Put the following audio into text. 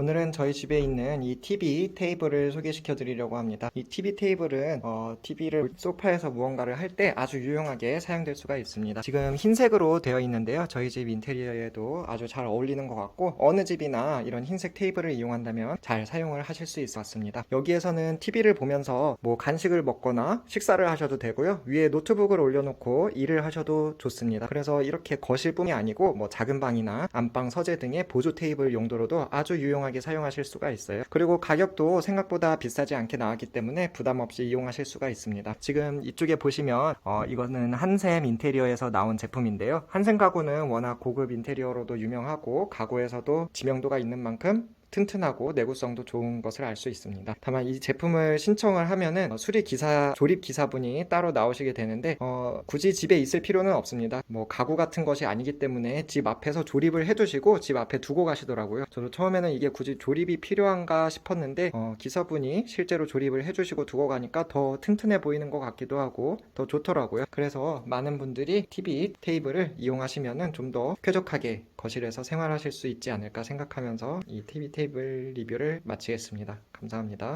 오늘은 저희 집에 있는 이 TV 테이블을 소개시켜 드리려고 합니다. 이 TV 테이블은 어, TV를 소파에서 무언가를 할 때 아주 유용하게 사용될 수가 있습니다. 지금 흰색으로 되어 있는데요. 저희 집 인테리어에도 아주 잘 어울리는 것 같고 어느 집이나 이런 흰색 테이블을 이용한다면 잘 사용을 하실 수 같습니다. 여기에서는 TV를 보면서 뭐 간식을 먹거나 식사를 하셔도 되고요. 위에 노트북을 올려놓고 일을 하셔도 좋습니다. 그래서 이렇게 거실뿐이 아니고 뭐 작은 방이나 안방 서재 등의 보조 테이블 용도로도 아주 유용하게 사용하실 수가 있어요. 그리고 가격도 생각보다 비싸지 않게 나왔기 때문에 부담 없이 이용하실 수가 있습니다. 지금 이쪽에 보시면 어, 이거는 한샘 인테리어에서 나온 제품인데요. 한샘 가구는 워낙 고급 인테리어로도 유명하고 가구에서도 지명도가 있는 만큼 튼튼하고 내구성도 좋은 것을 알 수 있습니다. 다만 이 제품을 신청을 하면은 어, 수리 기사 조립 기사분이 따로 나오시게 되는데 어, 굳이 집에 있을 필요는 없습니다. 뭐 가구 같은 것이 아니기 때문에 집 앞에서 조립을 해두시고 집 앞에 두고 가시더라고요. 저도 처음에는 이게 굳이 조립이 필요한가 싶었는데 어, 기사분이 실제로 조립을 해주시고 두고 가니까 더 튼튼해 보이는 것 같기도 하고 더 좋더라고요. 그래서 많은 분들이 TV 테이블을 이용하시면은 좀 더 쾌적하게 거실에서 생활하실 수 있지 않을까 생각하면서 이 TV 테이블 리뷰를 마치겠습니다. 감사합니다.